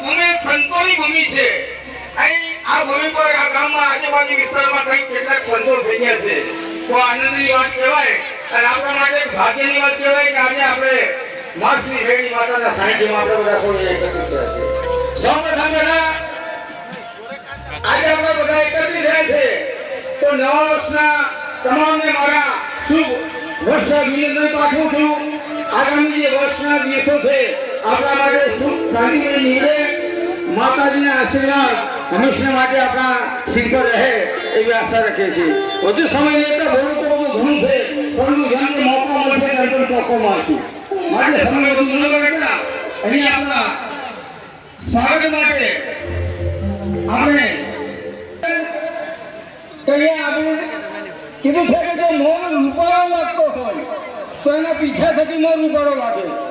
ભૂમિ સંતોની ભૂમિ છે. અહીં આ ભૂમિ પર આ ગામમાં આજુબાજુ વિસ્તારમાં કઈ કેટલાક સંતો થઈ ગયા છે. તો આનંદની વાત કહેવાય. અને આપણા માટે ભાગ્યની વાત કહેવાય કે આજે આપણે માસની રેણી માતાના સાનિધ્યમાં આપણે બધા સૌ એકત્રિત થયા છે સૌપ્રથમ બેટા આજે આપણે બધા એકત્રિત થયા છે. તો નવા વર્ષના તમામને મારા શુભ વર્ષ અભિનંદન પાઠવું છું. આગામી જે વર્ષના દિવસો છે આપણા માટે સુખ શાંતિમય નીવડે માતાજીના આશીર્વાદ હંમેશા માટે આપણા સિર પર રહે એવી આશા રાખીએ છીએ વધુ સમય લેતા બોલું તો બધું ઘણું છે પરંતુ જેમ કે મોકો મળશે તેમ તેમ ચોખ્ખો મળશું માટે સમય વધુ ન લગાડતા અહીં આપણા સ્વાગત માટે આપણે તો અહીંયા આપણે કીધું છે કે જો મોર રૂપાળો લાગતો હોય તો એના પીછા થકી મોર રૂપાળો લાગે ઘર રાજા જો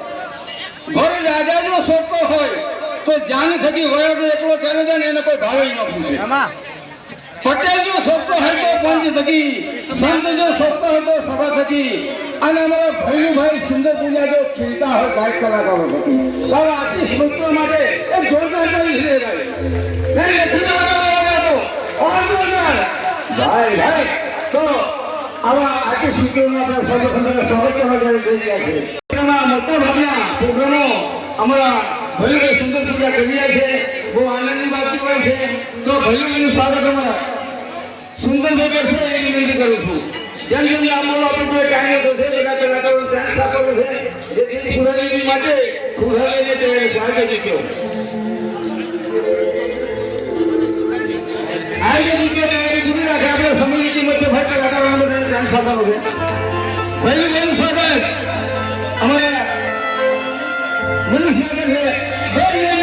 શોધતો હોય તો જાન થકી વરદ એકલો ચાલે જાય ને એને કોઈ ભાવે ન પૂછે. પટેલ જો શોધતો હોય તો પંચ થકી સંત જો શોધતો હોય તો સભા થકી અને અમારા ભૈલુભાઈ સુંદર પૂજા જો ખીલતા હોય ગાયક કલાકારો થકી. બાબા આર્ટિસ્ટ મિત્રો માટે એક જોરદાર કરી છે ભાઈ. ભાઈ ભાઈ તો આવા આર્ટિસ્ટ મિત્રોને આપણે સર્વસંતોને સ્વાગત કરવા જઈ રહ્યા છે. અમારા ભૈલુભાઈ સુંદર પૂજા કરી રહ્યા છે, બહુ આનંદની વાત હોય છે. તો ભૈલુભાઈનું સ્વાગત અમારા સુંદરભાઈ કરશે એ વિનંતી કરું છું. જેમ જેમ લાંબો આપણે કોઈ કાર્ય થશે બધા કલાકારો ચાન્સ આપેલો છે. જેથી ખુદાની માટે ખુદાને તે સ્વાગત કયો આજે રીતે તૈયારી પૂરી રાખે આપણે સમયની કિંમત છે ભાઈ કલાકારો ચાન્સ આપવાનો છે. પહેલું هذا